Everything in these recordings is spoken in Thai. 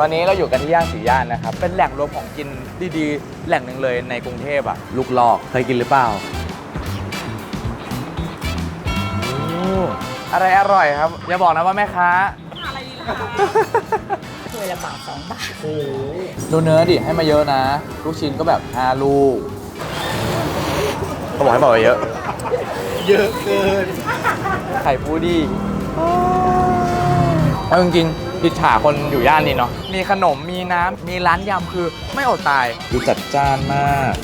ตอนนี้เราอยู่กันที่ย่านสีย่านนะครับ เป็นแหล่งรวมของกินดีๆ แหล่งหนึ่งเลยในกรุงเทพอะลูกลอกเคยกินหรือเปล่าโอ้อะไรอร่อยครับ อย่าบอกนะว่าแม่ค้า ถ้วยละบาทสองบาทดูเนื้อดิ ให้มาเยอะนะ ลูกชิ้นก็แบบ5ลูกเขาบอกให้บอกไปเยอะ เยอะเกิน ไข่ปูดี เอาจริงๆดิฉาคนอยู่ย่านนี้เนาะ มีขนม มีน้ำ มีร้านยำคือไม่อดตาย ดูจัดจ้านมาก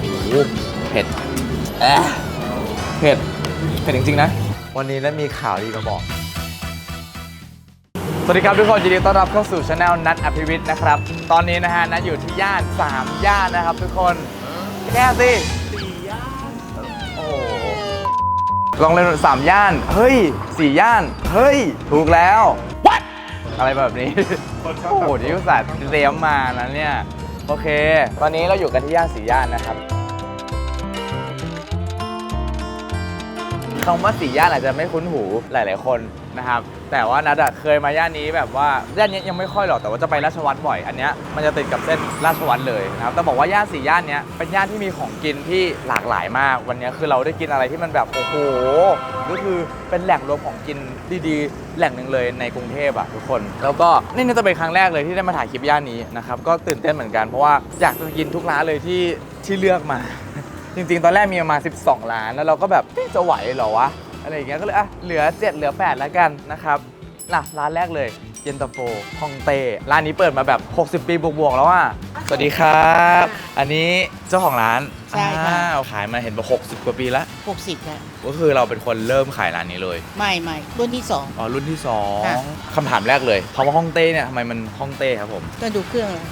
โอ้โหเผ็ดแอะเผ็ด เผ็ดจริงๆนะ วันนี้นั้นมีข่าวดีมาบอก สวัสดีครับทุกคนยินดีต้อนรับเข้าสู่ช anel นัทอภิวิทย์นะครับ ตอนนี้นะฮะนัทอยู่ที่ย่าน 3 ย่านนะครับทุกคน แก้สิ ลองเล่นสามย่าน เฮ้ยสี่ย่าน เฮ้ย ถูกแล้ว What อะไรแบบนี้ โอ้โหนี่อุตส่าห์เตรียมมานะเนี่ย โอเค ตอนนี้เราอยู่กันที่ย่านสี่ย่านนะครับคำว่าสี่ย่านอาจจะไม่คุ้นหูหลาย ๆ คน นะครับแต่ว่านัดอะเคยมาย่านนี้แบบว่าย่านนี้ยังไม่ค่อยหรอกแต่ว่าจะไปราชวัตรบ่อย อันเนี้ยมันจะติดกับเส้นราชวัตรเลยนะครับแต่บอกว่าย่านสี่ย่านเนี้ยเป็นย่านที่มีของกินที่หลากหลายมาก วันนี้คือเราได้กินอะไรที่มันแบบโอ้โหก็คือเป็นแหล่งรวมของกินดีๆ แหล่งหนึ่งเลยในกรุงเทพอะทุกคน แล้วก็นี่น่าจะเป็นครั้งแรกเลยที่ได้มาถ่ายคลิปย่านนี้นะครับก็ตื่นเต้นเหมือนกันเพราะว่าอยากจะกินทุกร้านเลยที่ที่เลือกมา จริง ๆ ตอนแรกมีประมาณ 12ล้าน แล้วเราก็แบบจะไหวเหรอวะ อะไรอย่างเงี้ยก็เลยอะเหลือ 7 เหลือ 8 แล้วกันนะครับน่ะร้านแรกเลยเย็นตาโฟฮองเต้ร้านนี้เปิดมาแบบ 60 ปีบวกๆแล้วอะสวัสดีครับ อันนี้เจ้าของร้านใช่ค่ะ อ้าวขายมาเห็นบอก60 กว่าปีแล้วหกสิบค่ะก็คือเราเป็นคนเริ่มขายร้านนี้เลยไม่ไม่รุ่นที่สองอ๋อรุ่นที่ค่ะ2คำถามแรกเลยคำว่าฮ่องเต้เนี่ยทำไมมันฮ่องเต้ครับผมก็ดูเครื่องเลย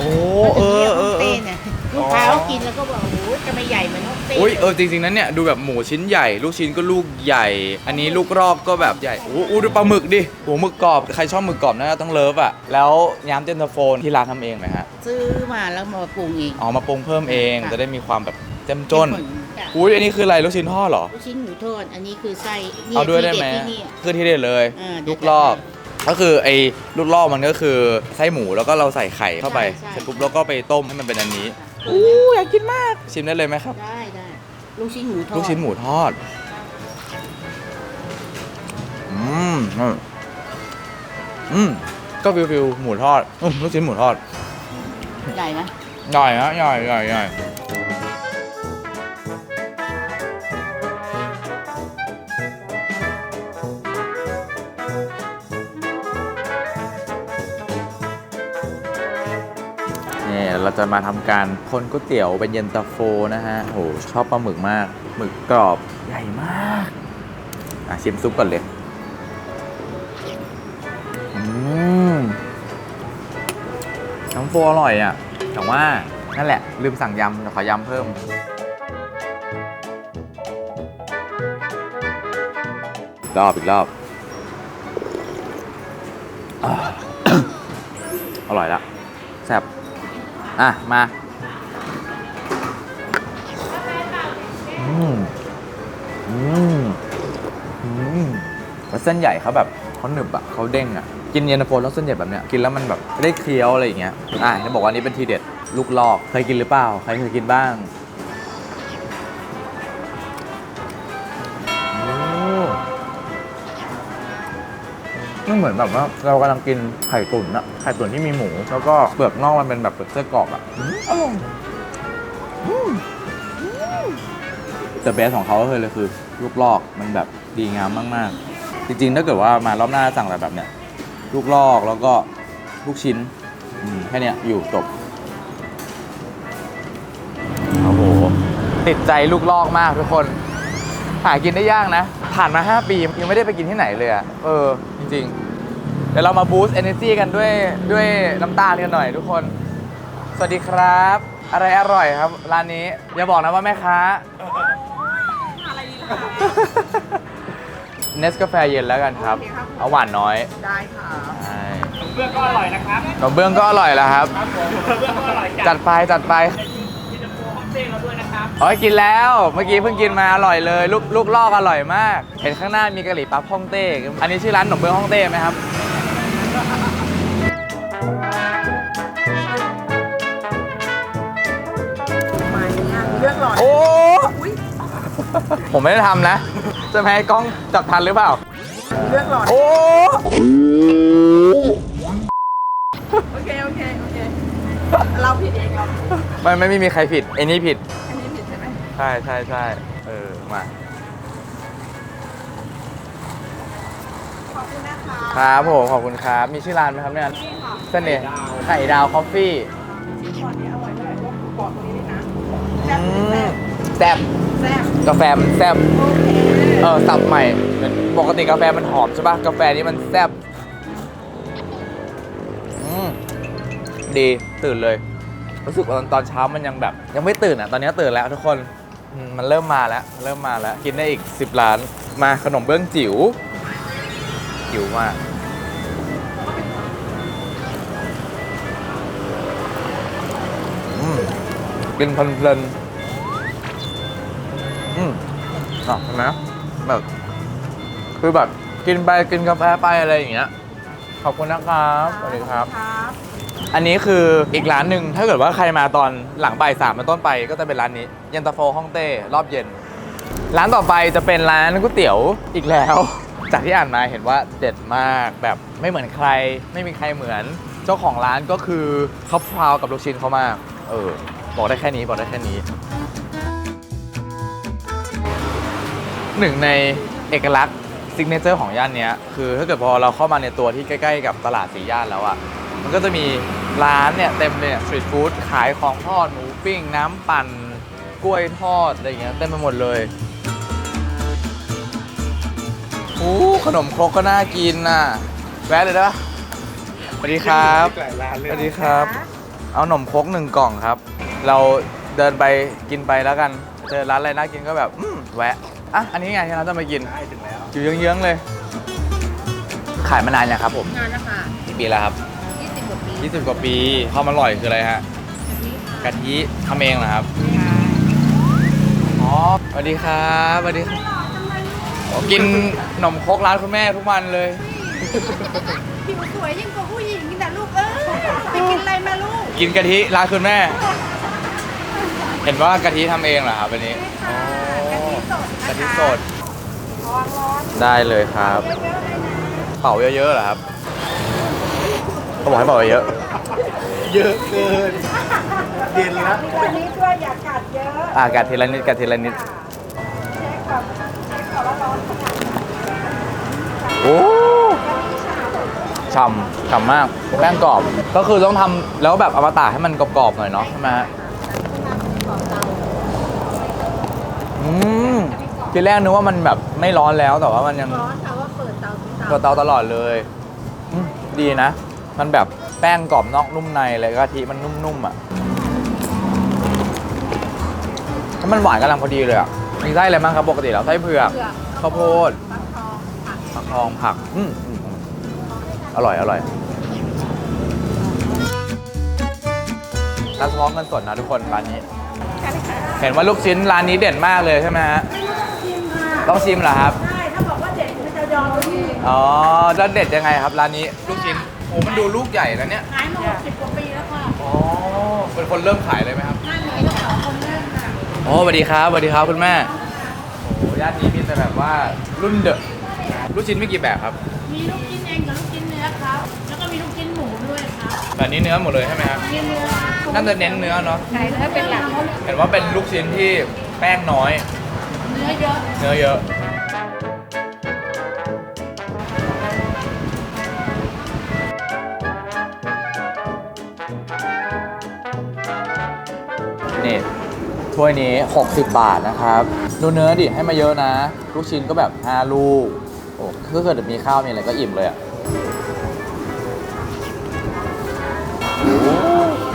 โอ้เขาเอถึงอเรียกเออเออฮ่องเต้เนี่ยลูกค้าเขากินแล้วก็บอกโอ้โหจะไม่ใหญ่เหมือนฮ่องเต้อุ้ยเออจริงๆนั้นเนี่ยดูแบบหมูชิ้นใหญ่ ลูกชิ้นก็ลูกใหญ่ อันนี้ลูกรอบก็แบบใหญ่โอ้โหดูปลาหมึกดิโหหมึกกรอบใครชอบหมึกกรอบน่าจะต้องเลิฟอะแล้วย้ำเจนเตอร์โฟนที่ร้านทำเองไหมฮะซื้อมาแล้วมาปรุงเองเอามาปรุงเพิ่มเองค่ะจะได้มีความแบบเจ้มจนเป็ค่ะอุ้ยอันนี้คืออะไรลูกชิ้นทอดเหรอ ลูกชิ้นหมูทอดอันนี้คือไส้นี่เอาด้วยได้ไหมที่เที่นี่ คือที่เด็ดเลย อ่าเดี๋ลูยวกรอบ ก็คือไอ้ลูกรอบมันก็คือไส้หมูแล้วก็เราใส่ไข่เข้าไปใช่ใช่ เสร็จปุ๊บแล้วก็ไปต้มให้มันเป็นอันนี้ค่ะอู้อยากกินมากชิมได้เลยไหมครับ ได้ได้ลูกชิ้นหมูทอดลูกชิ้นหมูทอด อืม อืมอืมก็ฟิวฟิวหมูทอดอืมลูกชิ้นหมูทอด ใหญ่ไหมใหญ่ฮะใหญ่ใหญ่ใหญ่ จะมาทำการคนก๋วยเตี๋ยวเป็นเย็นตาโฟนะฮะโหชอบปลาหมึกมาก หมึกกรอบใหญ่มาก อะชิมซุปก่อนเลยอืมน้ำโฟอร่อยอะ แต่ว่านั่นแหละ ลืมสั่งยำเดี๋ยวขอยำเพิ่มรอบอีกรอบออร่อยละแซ่บ อะ มาอืมอืมอืมแล้วเส้นใหญ่เขาแบบเขาหนึบอะเขาเด้งอะ กินเย็นตาโฟแล้วเส้นใหญ่แบบเนี้ยกินแล้วมันแบบได้เคี้ยวอะไรอย่างเงี้ยอะจะบอกว่าอันนี้เป็นทีเด็ดลูกลอกเคยกินหรือเปล่า ใครเคยกินบ้าง มันเหมือนแบบว่าเรากำลังกินไข่ตุ๋นอะไข่ตุ๋นที่มีหมู แล้วก็เปลือกนอกมันเป็นแบบเปลือกไส้กรอกอะอืมอร่อยอืมแต่เบสของเขาก็คือเลยคือลูกลอกมันแบบดีงามมากๆ จริงๆ ถ้าเกิดว่ามารอบหน้าสั่งอะไรแบบเนี้ยลูกลอกแล้วก็ลูกชิ้นอืมแค่เนี้ยอยู่จบโอ้โหติดใจลูกลอกมากทุกคน หากินได้ยากนะ ผ่านมา 5 ปียังไม่ได้ไปกินที่ไหนเลยอะเออ จริงๆ เดี๋ยวเรามาบูสต์ energy กันด้วยด้วยน้ำตาลกันหน่อยทุกคน สวัสดีครับ อะไรอร่อยครับ ร้านนี้ อย่าบอกนะว่าแม่ค้าเนสกาแฟเย็นแล้วกันครับ เอาหวานน้อยได้ค่ะใช่เบื้องก็อร่อยนะครับขนมเบื้องก็อร่อยแล้วครับ ครับผมเบื้องก็อร่อยจัดไปจัดไปยินดีโฟฮอต เต้เราด้วยนะครับอ๋อกินแล้วเมื่อกี้เพิ่งกินมาอร่อยเลยลูกลูกลอกอร่อยมาก เห็นข้างหน้ามีกะหรี่ปั๊บฮ่องเต้ อันนี้ชื่อร้านหนมเบื้องฮ่องเต้ไหมครับมอกโอ้ผมไม่ได้ทำนะ จะแพ้กล้องจับทันหรือเปล่า เลือกหลอดโอ้ เราผิดเองเราไม่ไม่ไม่มีใครผิดไอ้นี่ผิด อันนี้ผิดใช่ไหมใช่ใช่ใช่เออ มา ขอบคุณนะคะครับผม ขอบคุณครับ มีชื่อร้านไหมครับเนี่ย นี่ค่ะเสน่ห์ไข่ดาวคอฟฟี่ชิ้นก่อนนี้อร่อยเท่าไหร่พวกบอกตรงนี้เลยนะอืแซ่บมแซ่บแซ่บกาแฟมันแซ่บ โอเค เออสับใหม่เหมือนปกติกาแฟมันหอมใช่ป่ะกาแฟนี้มันแซ่บ ดีตื่นเลย รู้สึกว่าตอนตอนเช้ามันยังแบบ ยังไม่ตื่นอะตอนนี้ตื่นแล้วทุกคนอืมมันเริ่มมาแล้วเริ่มมาแล้ว กินได้อีก 10 ล้าน มาขนมเบื้องจิ๋วจิ๋วมาก อืมกินเพลินๆอืมอะเห็นไหมแบบ คือแบบ กินไปกินกาแฟไปอะไรอย่างเงี้ย ขอบคุณนะครับ สวัสดีครับ ครับ อันนี้คืออีกร้านหนึ่งถ้าเกิดว่าใครมาตอนหลังบ่ายสามเป็นต้นไป ก็จะเป็นร้านนี้เย็นตาโฟฮ่องเต้รอบเย็น ร้านต่อไปจะเป็นร้านก๋วยเตี๋ยวอีกแล้ว จากที่อ่านมาเห็นว่าเด็ดมากแบบไม่เหมือนใคร ไม่มีใครเหมือน เจ้าของร้านก็คือเขาพราวกับลูกชิ้นเขามาก เออ บอกได้แค่นี้บอกได้แค่นี้ หนึ่งในเอกลักษณ์ซิกเนเจอร์ของย่านเนี้ยคือถ้าเกิดพอเราเข้ามาในตัวที่ใกล้ ๆ กับตลาดสีย่านแล้วอะ่ะ มันก็จะมีร้านเนี่ยเต็มเลยสตรีทฟู้ดขายของทอดหมูปิ้ง น้ำปั่นกล้วยทอดอะไรอย่างเงี้ยเต็มไปหมดเลยอู้ขนมครกก็น่ากินน่ะแวะเลยได้ปะสวัสดีครับสวัสดีครับ เอาขนมครกหนึ่งกล่องครับ เราเดินไปกินไปแล้วกันเจอร้านอะไรน่ากินก็แบบอืมแวะอะอันนี้ไงที่เราจะมากินถึงแล้วอยู่เยื้องๆเลย ขายมานานยังครับผมงานนะคะกี่ปีแล้วครับ 20กว่าปี20 กว่าปีความอร่อยคืออะไรฮะกะทิทำเองเหรอครับอ๋อสวัสดีครับสวัสดีครับอ๋อกินขนมครกร้านคุณแม่ทุกวันเลย ผิวสวยยิ่งกว่าผู้หญิงแต่ลูกเอ้ยไปกินอะไรมาลูกกินกะทิร้านคุณแม่ เห็นว่ากะทิทำเองเหรอครับวันนี้อ๋อกะทิสดนะคะกะทิสดร้อนร้อนได้เลยครับ เยอะๆเลยนะ เป่าเยอะๆเหรอครับ เขาบอกให้เป่าเยอะ เยอะเกินเย็นแล้ววันนี้ด้วยอย่ากัดเยอะอะกัดทีละนิดกัดทีละนิด เช็คก่อนเช็คก่อนว่าร้อนขนาดไหนโอ้ฉ่ำฉ่ำมาก แป้งกรอบ ก็คือต้องทำแล้วแบบเอามาตากให้มันกรอบๆหน่อยเนาะใช่ไหมฮะอืมทีแรกนึกว่ามันแบบไม่ร้อนแล้วแต่ว่ามันยังร้อนค่ะว่าเปิดเตาทุกเตาตัวเตาตลอดเลยอืมดีนะ มันแบบแป้งกรอบนอกนุ่มในเลยกะทิมันนุ่มๆอะแล้วมันหวานกำลังพอดีเลยอะ มีไส้อะไรบ้างครับปกติแล้วไส้เผือกเผือกข้าวโพดฟักทองผักผักทองผักอืมอืมอืมอร่อยอร่อยร้านเฉพาะเงินสดนะทุกคนร้านนี้เห็นว่าลูกชิ้นร้านนี้เด่นมากเลยใช่ไหมฮะต้องชิมเหรอครับ ใช่ถ้าบอกว่าเด็ดมันจะยอมเลยพี่อ๋อแล้วเด็ดยังไงครับร้านนี้ลูกชิ้น โอ้มันดูลูกใหญ่แล้วเนี่ย ขายมา60กว่าปีแล้วค่ะอ๋อ เป็นคนเริ่มขายเลยไหมครับนั่นมีเจ้าของคนเริ่มค่ะโอ้สวัสดีครับสวัสดีครับคุณแม่ โอ้ย่านนี้มีแต่แบบว่ารุ่นเดอะลูกชิ้นมีกี่แบบครับ มีลูกชิ้นเองกับลูกชิ้นเนื้อครับ แล้วก็มีลูกชิ้นหมูด้วยครับแบบนี้เนื้อหมดเลยใช่ไหมครับ มีเนื้อน่าจะเน้นเนื้อเนาะไก่เนื้อเป็นหลักเห็นว่าเป็นลูกชิ้นที่แป้งน้อย เนื้อเยอะ เนื้อเยอะ ถ้วยนี้ 60 บาทนะครับ ดูเนื้อดิให้มาเยอะนะ ลูกชิ้นก็แบบ 5 ลูก โอ้ถ้าเกิดมีข้าวมีอะไรก็อิ่มเลยอะ่ะ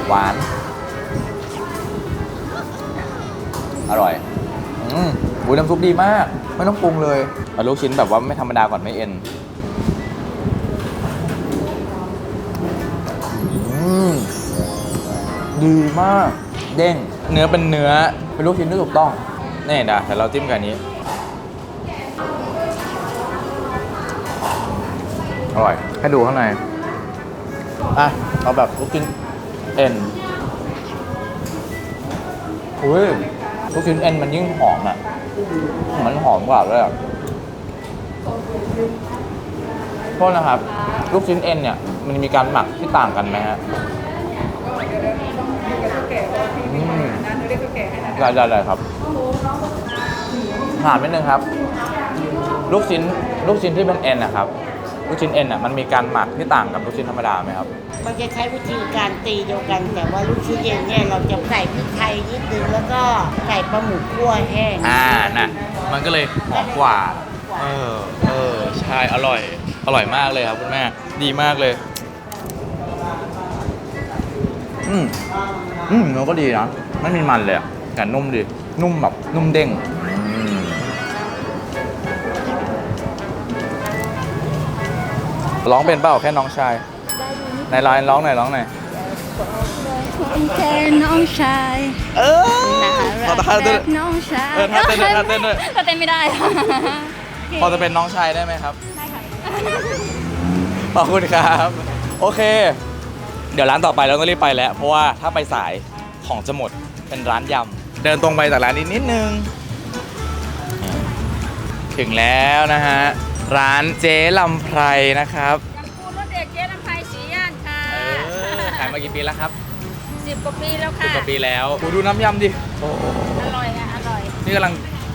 หวาน อร่อย อืมอุ้น้ำซุปดีมาก ไม่ต้องปรุงเลยเอาลูกชิ้นแบบว่าไม่ธรรมดาก่อนไม่เอ็น อืม ดีมาก เด้ง เนื้อเป็นเนื้อเป็นลูกชิ้นที่ถูกต้องนี่เดี๋ยวแต่เราจิ้มกับอันนี้ อร่อย ให้ดูข้างใน อะ เอาแบบลูกชิ้นเอ็นอุ้ยลูกชิ้นเอ็นมันยิ่งหอมอะ มันหอมกว่าเลยอะโทษนะครับ ลูกชิ้นเอ็นเนี่ย มันมีการหมักที่ต่างกันไหมฮะ ได้ได้ได้ครับถามนิดนึงครับ ลูกชิ้นลูกชิ้นที่เป็นเอ็นนะครับ ลูกชิ้นเอ็นอะมันมีการหมักที่ต่างกับลูกชิ้นธรรมดาไหมครับ มันจะใช้วิธีการตีเดียวกัน แต่ว่าลูกชิ้นเย็นเนี่ยเราจะใส่พริกไทยนิดนึงแล้วก็ใส่ปลาหมึกคั่วแห้งอ่าน่ะมันก็เลยหอมกว่า เออเออใช่อร่อย อร่อยมากเลยครับคุณแม่ดีมากเลย อืมอืมเนื้อก็ดีนะไม่มีมันเลยอะ แต่นุ่มดี นุ่มแบบนุ่มเด้งอืมร้องเป็นเปล่าแค่น้องชาย ในไลน์ร้องหน่อยร้องหน่อยแค่น้องชายเออน่าขอรักท่าแบเต้นบน้องชายเออท่าเต้นด้วยท่าเต้นด้วยท่าเต้นไม่ได้ค่ะพอจะเป็นน้องชายได้ไหมครับขอบคุณครับ โอเค เดี๋ยวร้านต่อไปเราต้องรีบไปแล้ว เพราะว่าถ้าไปสายของจะหมดเป็นร้านยำ เดินตรงไปจากร้านนี้นิดนึง ถึงแล้วนะฮะ ร้านเจ๊ลำไพรนะครับปูรสเด็กเจ๊น้ำไทยสีย่านค่ะเออขายมากี่ปีแล้วครับสิบกว่าปีแล้วสิบค่ะ กว่าปีแล้วปูดูน้ำยำดิโอ้โหอร่อยอะอร่อย นี่กำลัง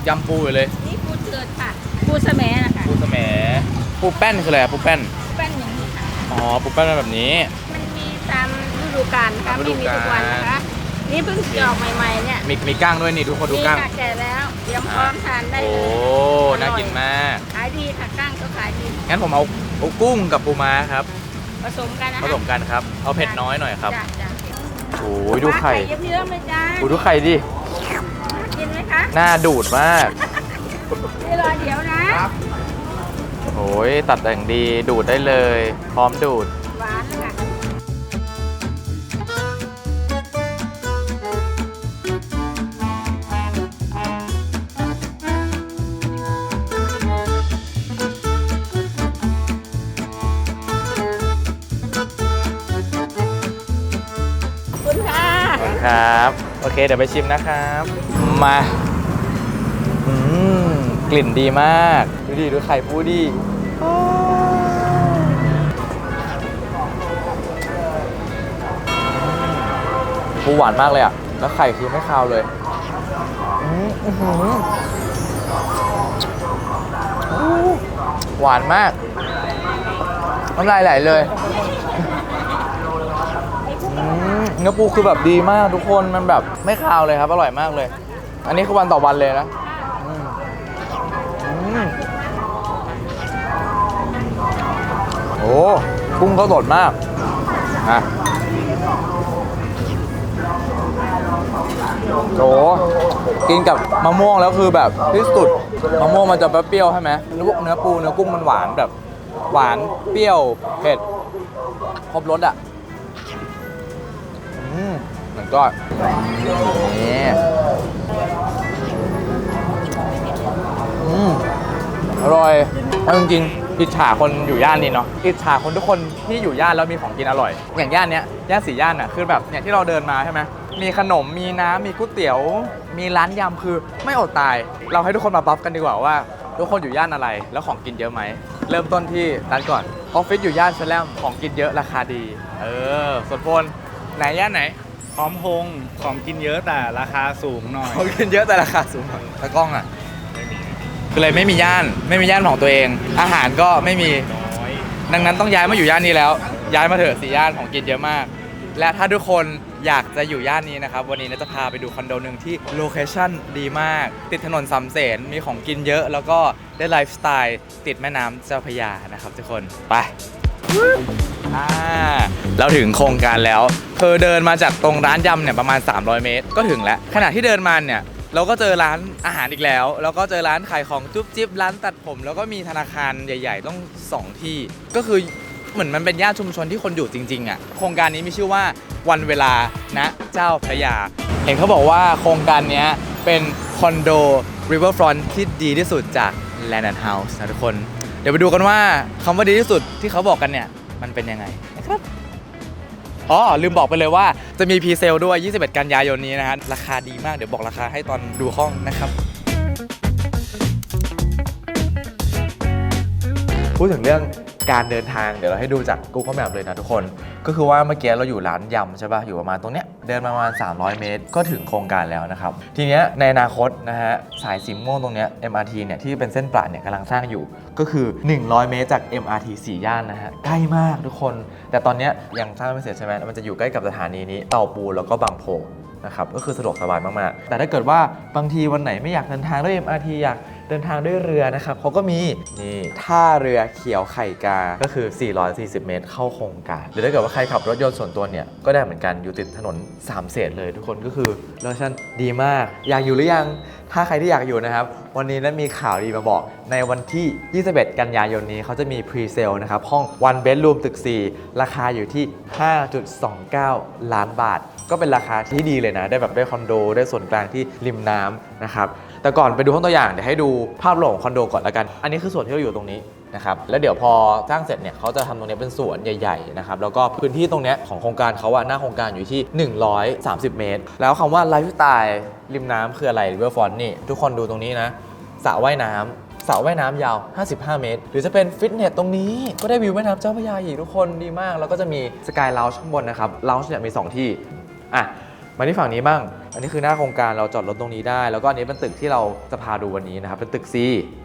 ยำปูอยู่เลย นี่ปูเถื่อนค่ะปูสะแมนะคะปูสะแหมปูแป้นคืออะไรอะปูแป้น แป้นอย่างนี้ค่ะ อ๋อ ปูแป้นเป็นแบบนี้ มันมีตามฤดูกาลค่ะตามฤไม่ดูมีกาล ทุกวันนะคะ นี่เพิ่งจะออกใหม่ๆเนี่ยมีมีก้างด้วยนี่ทุกคนดูนี่ก้าง ค่ะแก่แล้วเตรียมพร้อมทานได้โอ้ เลยน่ากินมาก ขายดีค่ะก้างก็ขายดีงั้นผมเอาเอากุ้งกับปูม้าครับผสมกันนะผสมกันครับ เอาเผ็ดน้อยหน่อยครับ จ้ะจ้ะโอ้ยดูไข่เยิ้มๆเลยจ้าโอ้ดูไข่ดิ กินไหมคะหน้าดูดมาก นี่รอเดี๋ยวนะ โอ้ยตัดแต่งดีดูดได้เลย พร้อมดูด ครับ โอเค เดี๋ยวไปชิมนะครับ มาอืมกลิ่นดีมาก ดูดิดูไข่ปูดิปูหวานมากเลยอะ แล้วไข่คือไม่คาวเลยหวานมากน้ำลายไหลเลย เนื้อปูคือแบบดีมากทุกคนมันแบบไม่คาวเลยครับ อร่อยมากเลย อันนี้คือวันต่อวันเลยนะโอ้กุ้งเขาสดมากอะโอ้กินกับมะม่วงแล้วคือแบบที่สุดมะม่วงมันจะเปรี้ยวใช่ไหมเนื้อเนื้อปูเนื้อกุ้งมันหวานแบบ หวานเปรี้ยวเผ็ดครบรสอะ มมันก็นี่อร่อยเอาจริงๆอิจฉาคนอยู่ย่านนี้เนาะอิจฉาคนทุกคนที่อยู่ย่านแล้วมีของกินอร่อย อย่างย่านเนี้ยย่านสีย่านอะคือแบบเนี่ยที่เราเดินมาใช่ไหมมีขนมมีน้ำมีก๋วยเตี๋ยว มีร้านยำคือไม่อดตาย เราให้ทุกคนมาบัฟกันดีกว่าว่า ทุกคนอยู่ย่านอะไรแล้วของกินเยอะไหมเริ่มต้นที่ร้านก่อนออฟฟิศอยู่ย่านแสลมของกินเยอะราคาดี เออส่วนพลไหนย่านไหน พร้อมพงษ์ของกินเยอะแต่ราคาสูงหน่อย เขากินเยอะแต่ราคาสูงหน่อยตะกล้องอะก็เลยไม่มีย่านไม่มีย่านของตัวเอง อาหารก็ไม่มี น้อยดังนั้นต้องย้ายมาอยู่ย่านนี้แล้ว ย้ายมาเถอะสี่ย่านของกินเยอะมาก และถ้าทุกคนอยากจะอยู่ย่านนี้นะครับ วันนี้เนยจะพาไปดูคอนโดหนึ่งที่โลเคชั่นดีมาก ติดถนนสามเสนมีของกินเยอะ แล้วก็ได้ไลฟ์สไตล์ติดแม่น้ำเจ้าพระยานะครับทุกคนไป อ่าเราถึงโครงการแล้ว เธอเดินมาจากตรงร้านยำเนี่ยประมาณ 300 เมตร ก็ถึงแล้ว ขณะที่เดินมาเนี่ย เราก็เจอร้านอาหารอีกแล้ว แล้วก็เจอร้านขายของจุ๊บจิ๊บร้านตัดผม แล้วก็มีธนาคารใหญ่ ๆ ต้องสองที่ ก็คือเหมือนมันเป็นย่านชุมชนที่คนอยู่จริง ๆ อะ โครงการนี้มีชื่อว่าวันเวลาณเจ้าพระยา เห็นเขาบอกว่าโครงการนี้เป็นคอนโด Riverfront ที่ดีที่สุดจาก Land and House นะทุกคน เดี๋ยวไปดูกันว่าคำว่าดีที่สุดที่เขาบอกกันเนี่ย มันเป็นยังไงนะครับอ๋อลืมบอกไปเลยว่าจะมีพรีเซลด้วย 21 กันยายนนี้นะฮะราคาดีมากเดี๋ยวบอกราคาให้ตอนดูห้องนะครับพูดถึงเรื่องการเดินทางเดี๋ยวเราให้ดูจาก Google Map เลยนะทุกคน ก็คือว่าเมื่อกี้เราอยู่ร้านยำใช่ป่ะอยู่ประมาณตรงเนี้ยเดินมาประมาณ 300 เมตร ก็ถึงโครงการแล้วนะครับ ทีเนี้ยในอนาคตนะฮะสายสีม่วงตรงเนี้ย MRT เนี่ยที่เป็นเส้นประเนี่ยกำลังสร้างอยู่ ก็คือ 100 เมตรจาก MRT 4ย่านนะฮะใกล้มากทุกคน แต่ตอนเนี้ยยังสร้างไม่เสร็จใช่ไหมมันจะอยู่ใกล้กับสถานีนี้เตาปูแล้วก็บางโพนะครับก็คือสะดวกสบายมากๆ แต่ถ้าเกิดว่าบางทีวันไหนไม่อยากเดินทางด้วย MRT อยาก เดินทางด้วยเรือนะครับเขาก็มีนี่ท่าเรือเขียวไข่กา ก็คือ 440 เมตรเข้าโครงการ หรือถ้าเกิดว่าใครขับรถยนต์ส่วนตัวเนี่ย ก็ได้เหมือนกันอยู่ติดถนน 3 เสนเลยทุกคนก็คือโลชั่นดีมาก อยากอยู่หรือยัง ถ้าใครที่อยากอยู่นะครับ วันนี้นั้นมีข่าวดีมาบอก ในวันที่ 21 กันยายนนี้เขาจะมีพรีเซลนะครับห้อง one bedroom ตึก 4 ราคาอยู่ที่ 5.29 ล้านบาท ก็เป็นราคาที่ดีเลยนะ ได้แบบได้คอนโด ได้ส่วนกลางที่ริมน้ำนะครับ แต่ก่อนไปดูห้องตัวอย่างเดี๋ยวให้ดูภาพรวมของคอนโดก่อนละกัน อันนี้คือส่วนที่เราอยู่ตรงนี้นะครับแล้วเดี๋ยวพอสร้างเสร็จเนี่ยเขาจะทำตรงนี้เป็นสวนใหญ่ๆนะครับแล้วก็พื้นที่ตรงเนี้ยของโครงการเขาอะหน้าโครงการอยู่ที่ 130 เมตร แล้วคำว่าไลฟ์สไตล์ริมน้ำคืออะไรริเวอร์ฟอนนี่ ทุกคนดูตรงนี้นะสระว่ายน้ำสระว่ายน้ำยาว 55 เมตร หรือจะเป็นฟิตเนสตรงนี้ก็ได้วิวแม่น้ำเจ้าพระยาอีกทุกคนดีมาก แล้วก็จะมีสกายล u ว g ข้างบนนะครับล u ว g เนี่ยมี 2 ที่อะ มาที่ฝั่งนี้บ้าง อันนี้คือหน้าโครงการเราจอดรถตรงนี้ได้ แล้วก็อันนี้เป็นตึกที่เราจะพาดูวันนี้นะครับ เป็นตึก C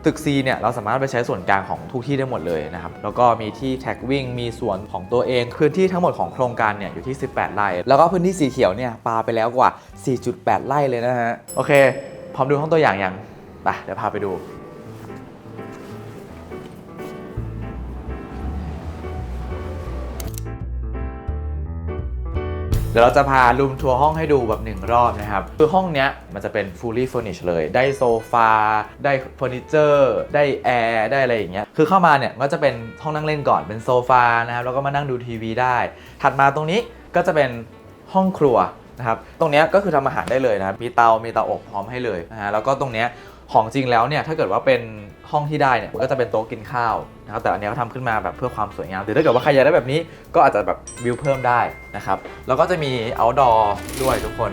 ตึก C เนี่ยเราสามารถไปใช้ส่วนกลางของทุกที่ได้หมดเลยนะครับ แล้วก็มีที่แท็กวิ่ง มีสวนของตัวเอง พื้นที่ทั้งหมดของโครงการเนี่ยอยู่ที่ 18 ไร่ แล้วก็พื้นที่สีเขียวเนี่ยปาไปแล้วกว่า 4.8 ไร่เลยนะฮะ โอเค พร้อมดูห้องตัวอย่างยัง ไป เดี๋ยวพาไปดู ดี๋ยวเราจะพาลุมทัวร์ห้องให้ดูแบบหนึ่งรอบนะครับ คือห้องเนี้ยมันจะเป็น fully furnished เลย ได้โซฟา ได้เฟอร์นิเจอร์ ได้แอร์ ได้อะไรอย่างเงี้ย คือเข้ามาเนี่ยก็จะเป็นห้องนั่งเล่นก่อน เป็นโซฟานะครับ แล้วก็มานั่งดูทีวีได้ ถัดมาตรงนี้ก็จะเป็นห้องครัวนะครับ ตรงเนี้ยก็คือทำอาหารได้เลยนะมีเตา มีเตาอบพร้อมให้เลยนะฮะ แล้วก็ตรงเนี้ยของจริงแล้วเนี่ยถ้าเกิดว่าเป็น ห้องที่ได้เนี่ยมันก็จะเป็นโต๊ะกินข้าวนะครับแต่อันนี้เขาทำขึ้นมาแบบเพื่อความสวยงามหรือถ้าเกิดว่าใครอยากได้แบบนี้ก็อาจจะแบบบิวเพิ่มได้นะครับแล้วก็จะมี outdoor ด้วยทุกคน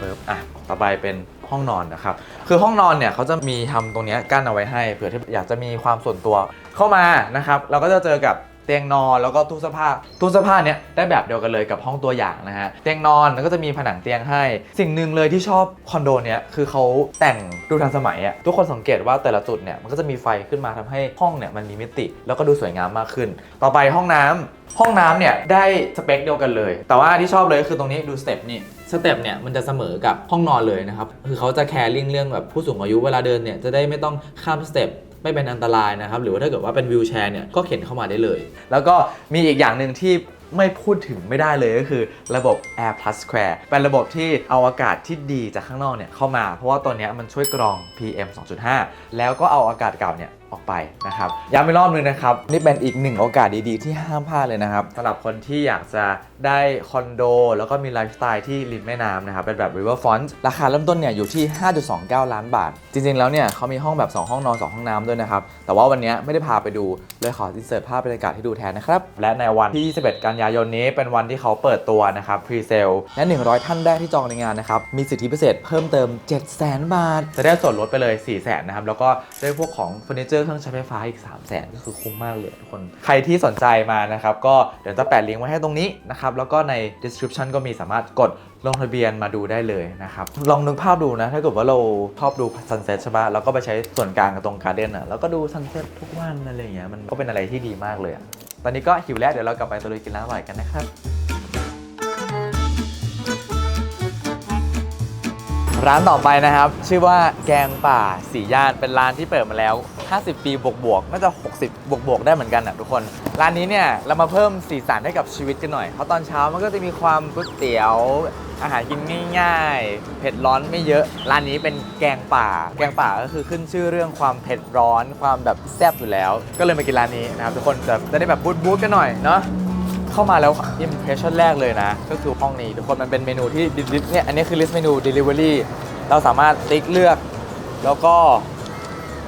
ปึ๊บอะต่อไปเป็นห้องนอนนะครับ คือห้องนอนเนี่ยเขาจะมีทำตรงนี้กั้นเอาไว้ให้เผื่อที่อยากจะมีความส่วนตัวเข้ามานะครับ เราก็จะเจอกับ เตียงนอนแล้วก็ตู้เสื้อผ้าตู้เสื้อผ้าเนี่ยได้แบบเดียวกันเลยกับห้องตัวอย่างนะฮะเตียงนอนแล้วก็จะมีผนังเตียงให้ สิ่งหนึ่งเลยที่ชอบคอนโดเนี้ยคือเขาแต่งดูทันสมัยอะทุกคนสังเกตว่าแต่ละจุดเนี่ยมันก็จะมีไฟขึ้นมาทำให้ห้องเนี่ยมันมีมิติ แล้วก็ดูสวยงามมากขึ้น ต่อไปห้องน้ำห้องน้ำเนี่ยได้สเปคเดียวกันเลย แต่ว่าที่ชอบเลยก็คือตรงนี้ดูสเต็ปนี่สเต็ปเนี่ยมันจะเสมอกับห้องนอนเลยนะครับ คือเขาจะแคร์ลิงเรื่องแบบผู้สูงอายุเวลาเดินเนี่ยจะได้ไม่ต้องข้ามสเต็ป ไม่เป็นอันตรายนะครับหรือว่าถ้าเกิดว่าเป็นวิวแชร์เนี่ยก็เข็นเข้ามาได้เลย แล้วก็มีอีกอย่างหนึ่งที่ไม่พูดถึงไม่ได้เลยก็คือระบบ Air Plus Square เป็นระบบที่เอาอากาศที่ดีจากข้างนอกเนี่ยเข้ามา เพราะว่าตัวเนี้ยมันช่วยกรอง PM 2.5 แล้วก็เอาอากาศเก่าเนี่ย ออกไปนะครับย้ำอีกรอบนึงนะครับ นี่เป็นอีกหนึ่งโอกาสดีๆ ที่ห้ามพลาดเลยนะครับสำหรับคนที่อยากจะได้คอนโด แล้วก็มีไลฟ์สไตล์ที่ริมแม่น้ำนะครับ เป็นแบบ Riverfront ราคาเริ่มต้นเนี่ยอยู่ที่ 5.29 ล้านบาท จริงๆแล้วเนี่ยเขามีห้องแบบ 2 ห้องนอน 2 ห้องน้ำด้วยนะครับ แต่ว่าวันนี้ไม่ได้พาไปดูเลยขออินเสิร์ตภาพบรรยากาศให้ดูแทนนะครับ และในวันที่ 21 กันยายนนี้เป็นวันที่เขาเปิดตัวนะครับพรีเซลและ 100 ท่านแรกที่จองในงานนะครับมีสิทธิพิเศษเพิ่มเติม 700,000 บาท จะได้ส่วนลดไปเลย 400,000นะครับแล้วก็ได้พวกของเฟอร์นิเจอร์เครื่องใช้ไฟฟ้าอีก 300,000ก็คือคุ้มมากเลยทุกคน ใครที่สนใจมานะครับ ก็เดี๋ยวจะแปะลิงก์ไว้ให้ตรงนี้นะครับ แล้วก็ใน description ก็มีสามารถกดลงทะเบียนมาดูได้เลยนะครับ ลองนึกภาพดูนะ ถ้าเกิดว่าเราชอบดู sunset ใช่ปะเราก็ไปใช้ส่วนกลางกับตรงการ์เด้นอะแล้วก็ดู sunset ทุกวันอะไรอย่างเงี้ยมันก็เป็นอะไรที่ดีมากเลยอะตอนนี้ก็หิวแล้วเดี๋ยวเรากลับไปตะลุยกินร้านอร่อยกันนะครับ ร้านต่อไปนะครับ ชื่อว่าแกงป่าสีย่านเป็นร้านที่เปิดมาแล้ว 50 ปีบวกบวกๆน่าจะ 60 บวกบวกๆได้เหมือนกันอะทุกคน ร้านนี้เนี่ยเรามาเพิ่มสีสันให้กับชีวิตกันหน่อย เพราะตอนเช้ามันก็จะมีความก๋วยเตี๋ยวอาหารกินง่ายๆ เผ็ดร้อนไม่เยอะ ร้านนี้เป็นแกงป่า แกงป่าก็คือขึ้นชื่อเรื่องความเผ็ดร้อน ความแบบแซ่บอยู่แล้ว ก็เลยมากินร้านนี้นะครับทุกคนจะจะได้แบบบู๊ดบูดกันหน่อยเนาะ เข้ามาแล้ว impression แรกเลยนะ ก็คือห้องนี้ทุกคนมันเป็นเมนูที่ดิเนี่ยอันนี้คือ list เมนู delivery เราสามารถติ๊กเลือก แล้วก็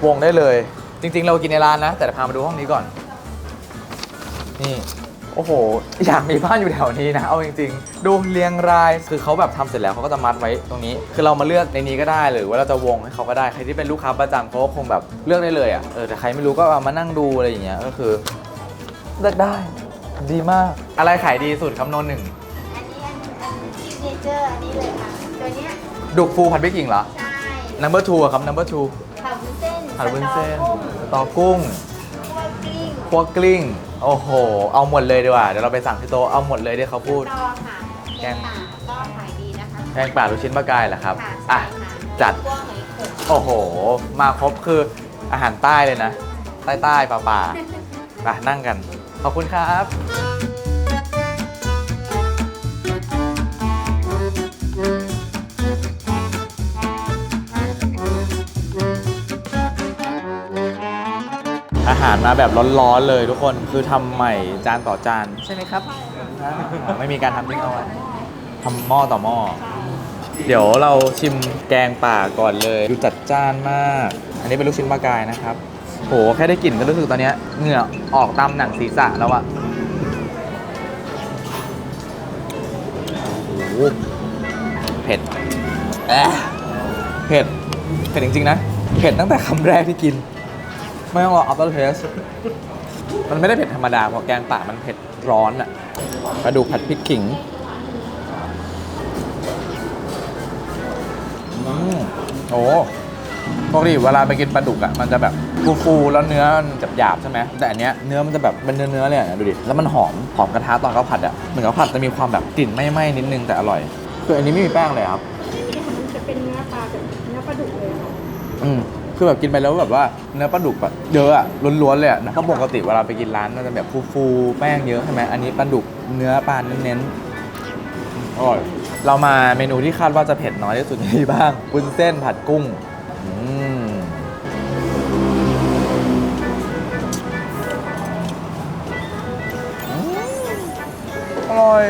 วงได้เลย จริง ๆ เรากินในร้านนะ แต่พามาดูห้องนี้ก่อน นี่ โอ้โห อยากมีบ้านอยู่แถวนี้นะ เอาจริง ๆ ดูเรียงราย คือเขาแบบทำเสร็จแล้วเขาก็จะมัดไว้ตรงนี้ คือเรามาเลือกในนี้ก็ได้ หรือว่าเราจะวงให้เขาก็ได้ ใครที่เป็นลูกค้าประจำเขาก็คงแบบเลือกได้เลยอะ เออ แต่ใครไม่รู้ก็เอามานั่งดูอะไรอย่างเงี้ย ก็คือเลือกได้ ดีมาก อะไรขายดีสุดครับโนนหนึ่งอันนี้อันอันซิกเนเจอร์อันนี้เลยค่ะ ตัวเนี้ยดุกฟูผัดพริกกิ่งเหรอ ใช่ number two อะครับ number two ผัดวุ้นเส้นผัดวุ้นเส้นสตอกุ้งสตอกุ้งคั่วกลิ้งคั่วกลิ้ง โอ้โห เอาหมดเลยดีกว่า เดี๋ยวเราไปสั่งที่โต๊ะเอาหมดเลยที่เขาพูดสตอค่ะแกงป่าก็ขายดีนะคะ แกงป่าลูกชิ้นปลากายเหรอครับ ค่ะอะ ใช่ค่ะจัด คั่วหอยขมโอ้โห มาครบคืออาหารใต้เลยนะ ใต้ใต้ป่าป่าๆไปนั่งกัน ขอบคุณครับอาหารมาแบบร้อนๆเลยทุกคนคือทำใหม่จานต่อจาน ใช่ไหมครับอ่าไม่มีการทำทิ้งเอาไว้ทำหม้อต่อหม้อเดี๋ยวเราชิมแกงป่าก่อนเลย ดูจัดจ้านมาก อันนี้เป็นลูกชิ้นปลากายนะครับ โห แค่ได้กลิ่นก็รู้สึกตอนเนี้ยเหงื่อออกตามหนังศีรษะแล้วอะโอ้โหเผ็ดแอะเผ็ด เผ็ดจริง ๆ นะ เผ็ดตั้งแต่คำแรกที่กิน ไม่ต้องรอ after taste มันไม่ได้เผ็ดธรรมดาเพราะแกงป่ามันเผ็ดร้อนอะกระดูกผัดพริกขิงอืมโอ้ ปกติเวลาไปกินปลาดุกอะมันจะแบบฟูๆแล้วเนื้อมันจะหยาบๆใช่ไหมแต่อันเนี้ยเนื้อมันจะแบบเป็นเนื้อๆเลยอะดูดิแล้วมันหอมหอมกระทะตอนเขาผัดอะเหมือนเขาผัดจะมีความแบบกลิ่นไหม้ๆนิดนึงแต่อร่อย คืออันนี้ไม่มีแป้งเลยครับมันจะเป็นเนื้อปลาแบบเนื้อปลาดุกเลยค่ะอืมคือแบบกินไปแล้วแบบว่าเนื้อปลาดุกแบบเยอะอะล้วนๆเลยอะเพราะปกติเวลาไปกินร้านมันจะแบบฟูๆแป้งเยอะใช่ไหมอันนี้ปลาดุกเนื้อปลาเน้นๆอร่อยเรามาเมนูที่คาดว่าจะเผ็ดน้อยที่สุดที่บ้างวุ้นเส้นผัดกุ้ง อร่อย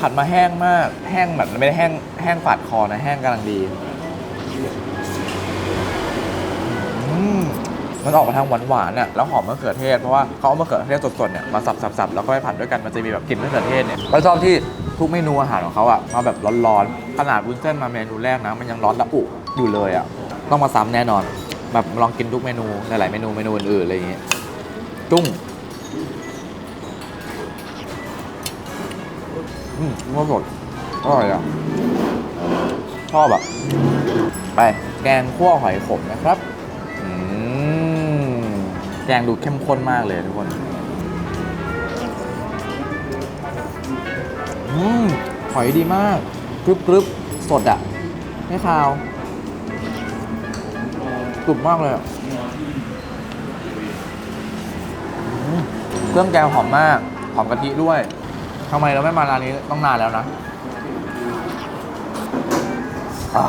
ผัดมาแห้งมาก แห้งแบบไม่ได้แห้งแห้งฝาดคอนะ แห้งกำลังดีอืมมันออกมาทางหวานๆเนี่ยแล้วหอมมะเขือเทศ เพราะว่าเขาเอามะเขือเทศสดๆเนี่ยมาสับๆแล้วก็ไปผัดด้วยกัน มันจะมีแบบกลิ่นมะเขือเทศเนี่ยก็ชอบที่ทุกเมนูอาหารของเขาอะมาแบบร้อนๆ ขนาดวุ้นเส้นมาเมนูแรกนะ มันยังร้อนระอุอยู่เลยอะ ต้องมาซ้ำแน่นอน แบบลองกินทุกเมนูหลายๆเมนูเมนูอื่นๆอะไรอย่างเงี้ยจุ้งอืมมันสดอร่อยอะชอบอะไปแกงคั่วหอยขมนะครับอืมแกงดูเข้มข้นมากเลยทุกคนอืมหอยดีมากกรึบกรึบสดอะ ไม่คาว รุบมากเลยอะอืมเครื่องแกงหอมมาก หอมกะทิด้วยทำไมเราไม่มาร้านนี้ต้องนานแล้วนะอ่า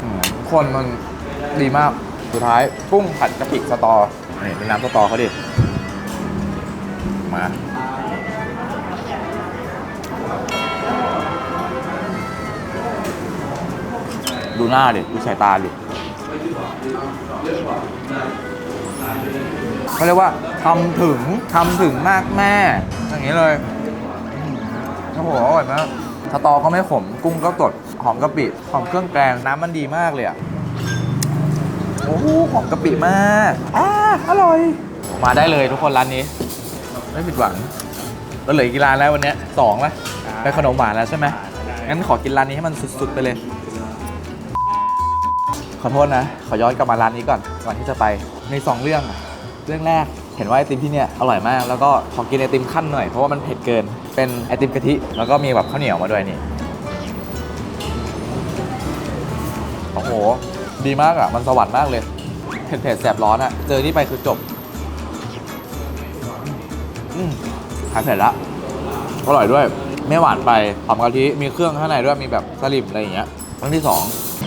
อืมคนมันดีมาก สุดท้ายกุ้งผัดกะปิสตอนี่มีน้ำสตอเขาดิ มาดูหน้าดิดูสายตาดิ เขาเรียกว่าทำถึงทำถึงมากแม่ อย่างนี้เลยอืมโอ้โหอร่อยมากสตอก็ไม่ขม กุ้งก็สดหอมกะปิหอมเครื่องแกงน้ำมันดีมากเลยอะโอ้โหหอมกะปิมากอ่าอร่อย มาได้เลยทุกคนร้านนี้ ไม่ผิดหวังเราเหลือกกี่ร้านแล้ววันนี้สองละไปขนมหวานแล้วใช่ไหมงั้นขอกินร้านนี้ให้มันสุดๆไปเลย ขอโทษนะ ขอย้อนกลับมาร้านนี้ก่อน ก่อนที่จะไป มีสองเรื่อง เรื่องแรก เห็นว่าไอติมที่เนี่ยอร่อยมาก แล้วก็ขอกินไอติมขั้นหน่อย เพราะว่ามันเผ็ดเกิน เป็นไอติมกะทิ แล้วก็มีแบบข้าวเหนียวมาด้วยนี่ โอ้โห ดีมากอะ มันสวรรค์มากเลย เผ็ดๆแสบร้อนอะ เจอนี่ไปคือจบ อืมหายเผ็ดละ อร่อยด้วย ไม่หวานไปหอมกะทิ มีเครื่องข้างในด้วย มีแบบสลิมอะไรอย่างเงี้ยเรื่องที่สอง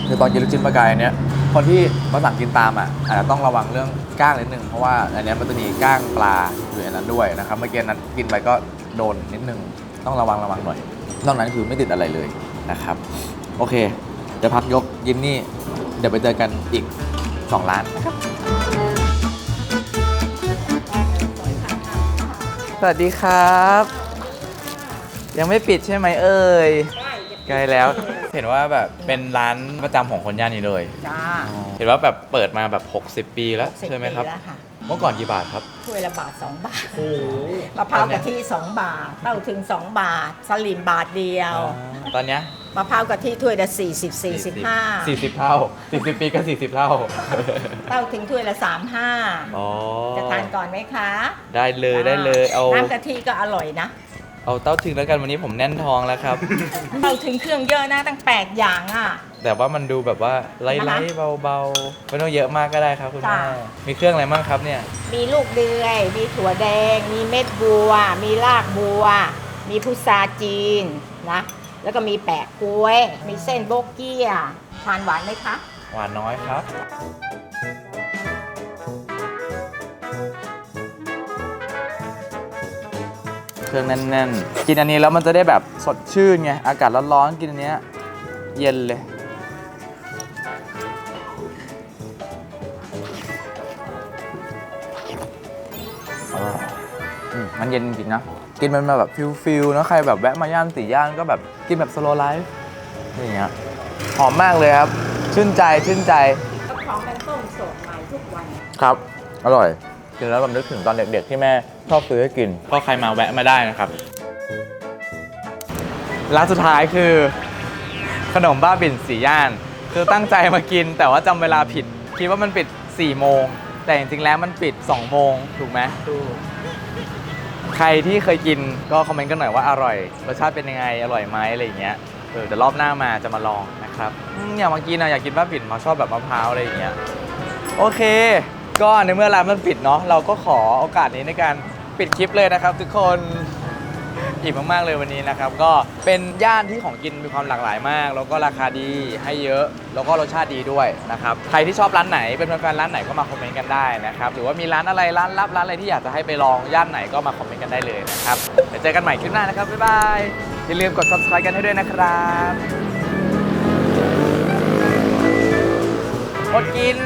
คือตอนกินลูกชิ้นปลากายอันเนี้ยคนที่มาสั่งกินตามอะอาจจะต้องระวังเรื่องก้างนิดนึงเพราะว่าอันเนี้ยมันจะมีก้างปลาอยู่ในนั้นด้วยนะครับเมื่อกี้นั้นกินไปก็โดนนิดนึงต้องระวังระวังหน่อยนอกนั้นคือไม่ติดอะไรเลยนะครับ โอเคเดี๋ยวพักยกยินนี่เดี๋ยวไปเจอกันอีก2ร้านนะครับสวัสดีครับ ยังไม่ปิดใช่ไหมเอ่ยใกล้แล้ว เห็นว่าแบบเป็นร้านประจำของคนย่านนี้เลย จ้าเห็นว่าแบบเปิดมาแบบ 60 ปีแล้วสิบใช่ไหมปีครับ แล้วค่ะเมื่อก่อนกี่บาทครับ ถ้วยละบาท2บาทโอ้โหมะพร้าวกะทิ2บาทเต้าถึง2บาท สลิมบาทเดียวตอนเนี้ยมะพร้าวกะทิถ้วยละ40 45 40เท่า40ปีก็40เท่าเต้าถึงถ้วยละอ๋อ35จะทานก่อนไหมคะ ได้เลยได้เลยเอาน้ำกะทิก็อร่อยนะ เอาเต้าถึงแล้วกันวันนี้ผมแน่นท้องแล้วครับเต้าถึงเครื่องเยอะนะตั้ง 8 อย่างอะ แต่ว่ามันดูแบบว่าไล่นะคะๆเบาๆไม่ต้องเยอะมากก็ได้ครับคุณแม่จ้ะมีเครื่องอะไรบ้างครับเนี่ยมีลูกเดือย มีถั่วแดง มีเม็ดบัว มีรากบัว มีพุทราจีนนะ แล้วก็มีแปะกล้วย มีเส้นโบกเกี้ยทานหวานไหมคะ หวานน้อยครับ เครื่องแน่นๆ กินอันนี้แล้วมันจะได้แบบสดชื่นไง อากาศร้อนๆ กินอันเนี้ยเย็นเลยอร่อยอืมมันเย็นจริงๆนะ กินมันมาแบบฟิลๆนะใครแบบแวะมาย่านสี่ย่านก็แบบกินแบบสโลไลฟ์อย่างเงี้ย หอมมากเลยครับ ชื่นใจ ชื่นใจก็ของเป็นต้มสดใหม่ทุกวัน ครับ อร่อย กินแล้วแบบนึกถึงตอนเด็กๆ ที่แม่ชอบซื้อให้กิน ก็ใครมาแวะมาได้นะครับ ร้านสุดท้ายคือ ขนมบ้าบินสีย่าน คือตั้งใจมากิน แต่ว่าจำเวลาผิด คิดว่ามันปิด4โมง แต่จริงๆแล้วมันปิด2โมงถูกไหมถูกใครที่เคยกินก็คอมเมนต์กันหน่อยว่าอร่อย รสชาติเป็นยังไง อร่อยไหมอะไรอย่างเงี้ยเออแต่รอบหน้ามาจะมาลองนะครับอืมอยากมากินนะอยากกินบ้าบินมาชอบแบบมะพร้าวอะไรอย่างเงี้ยโอเค ก็ในเมื่อร้านมันปิดเนาะเราก็ขอโอกาสนี้ในการปิดคลิปเลยนะครับทุกคนอิ่มมากๆเลยวันนี้นะครับ ก็เป็นย่านที่ของกินมีความหลากหลายมาก แล้วก็ราคาดีให้เยอะ แล้วก็รสชาติดีด้วยนะครับใครที่ชอบร้านไหนเป็นแฟนๆร้านไหนก็มาคอมเมนต์กันได้นะครับหรือว่ามีร้านอะไรร้านลับร้านอะไรที่อยากจะให้ไปลองย่านไหนก็มาคอมเมนต์กันได้เลยนะครับเดี๋ยวเจอกันใหม่คลิปหน้านะครับบ๊ายบายอย่าลืมกด subscribe กันให้ด้วยนะครับอดกิน